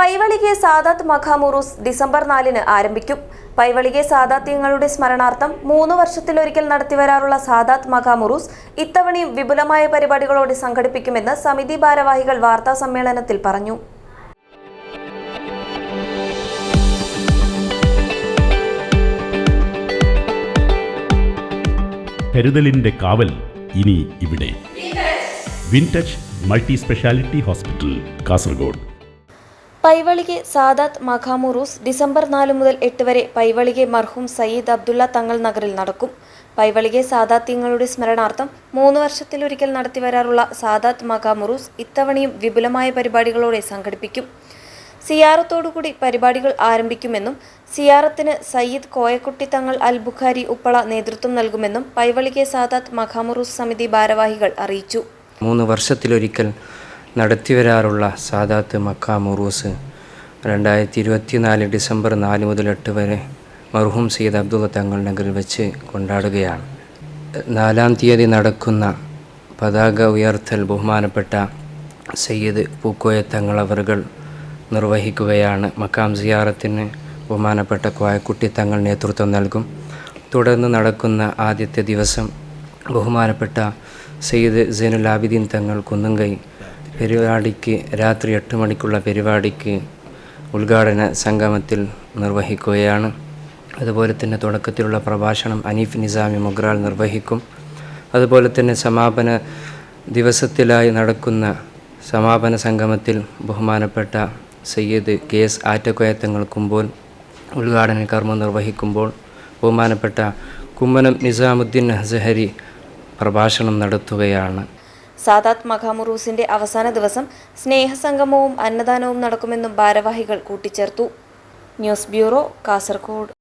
പൈവളികെ സാദാത്ത് മഖാമുറൂസ് ഡിസംബർ നാലിന് ആരംഭിക്കും. പൈവളികെ സാദാത്യങ്ങളുടെ സ്മരണാർത്ഥം മൂന്ന് വർഷത്തിലൊരിക്കൽ നടത്തിവരാറുള്ള സാദാത്ത് മഖാമുറൂസ് ഇത്തവണയും വിപുലമായ പരിപാടികളോടെ സംഘടിപ്പിക്കുമെന്ന് സമിതി ഭാരവാഹികൾ വാർത്താ സമ്മേളനത്തിൽ പറഞ്ഞു. കരുതലിന്റെ കാവൽ ഇനി ഇവിടെ. Wintouch multi speciality hospital Kasaragod. Paivalike Sadath മഖാമുറൂസ് ഡിസംബർ നാല് മുതൽ എട്ട് വരെ പൈവളികെ മർഹൂം സയ്യിദ് അബ്ദുള്ള തങ്ങൾ നഗറിൽ നടക്കും. പൈവളികെ സാദാത്യങ്ങളുടെ സ്മരണാർത്ഥം മൂന്ന് വർഷത്തിലൊരിക്കൽ നടത്തിവരാറുള്ള സാദാത്ത് മഖാമുറൂസ് ഇത്തവണയും വിപുലമായ പരിപാടികളോടെ സംഘടിപ്പിക്കും. സിയാറത്തോടുകൂടി പരിപാടികൾ ആരംഭിക്കുമെന്നും സിയാറത്തിന് സയ്യിദ് കോയക്കുട്ടി തങ്ങൾ അൽ ബുഖാരി ഉപ്പള നേതൃത്വം നൽകുമെന്നും പൈവളികെ സാദാത്ത് മഖാമുറൂസ് സമിതി ഭാരവാഹികൾ അറിയിച്ചു. മൂന്ന് വർഷത്തിലൊരിക്കൽ നടത്തിവരാറുള്ള സാദാത്ത് മക്ക മുറൂസ് രണ്ടായിരത്തി ഇരുപത്തിനാല് ഡിസംബർ നാല് മുതൽ എട്ട് വരെ മർഹൂം സയ്യിദ് അബ്ദുള്ള തങ്ങൾ നഗറിൽ വെച്ച് കൊണ്ടാടുകയാണ്. നാലാം തീയതി നടക്കുന്ന പതാക ഉയർത്തൽ ബഹുമാനപ്പെട്ട സയ്യിദ് പൂക്കോയ തങ്ങൾ അവറുകൾ നിർവഹിക്കുകയാണ്. മക്കാം സിയാറത്തിന് ബഹുമാനപ്പെട്ട കോയക്കുട്ടി തങ്ങൾ നേതൃത്വം നൽകും. തുടർന്ന് നടക്കുന്ന ആദ്യത്തെ ദിവസം ബഹുമാനപ്പെട്ട സയ്യിദ് സൈനുൽ ആബിദീൻ തങ്ങൾ കുന്നുങ്കൈ പരിപാടിക്ക് രാത്രി എട്ട് മണിക്കുള്ള പരിപാടിക്ക് ഉദ്ഘാടന സംഗമത്തിൽ നിർവഹിക്കുകയാണ്. അതുപോലെ തന്നെ തുടക്കത്തിലുള്ള പ്രഭാഷണം അനീഫ് നിസാമി മുഗ്രാൽ നിർവഹിക്കും. അതുപോലെ തന്നെ സമാപന ദിവസത്തിലായി നടക്കുന്ന സമാപന സംഗമത്തിൽ ബഹുമാനപ്പെട്ട സയ്യിദ് കെ എസ് ആറ്റക്കോയത്തങ്ങൾ കുമ്പോൾ ഉദ്ഘാടന കർമ്മം നിർവഹിക്കുമ്പോൾ ബഹുമാനപ്പെട്ട കുമ്മനം നിസാമുദ്ദീൻ ഹസഹരി പ്രഭാഷണം നടത്തുകയാണ്. സാദാത്ത് മഖാമുറൂസിന്റെ അവസാന ദിവസം സ്നേഹസംഗമവും അന്നദാനവും നടക്കുമെന്നും ഭാരവാഹികൾ കൂട്ടിച്ചേർത്തു. News bureau Kasaragod.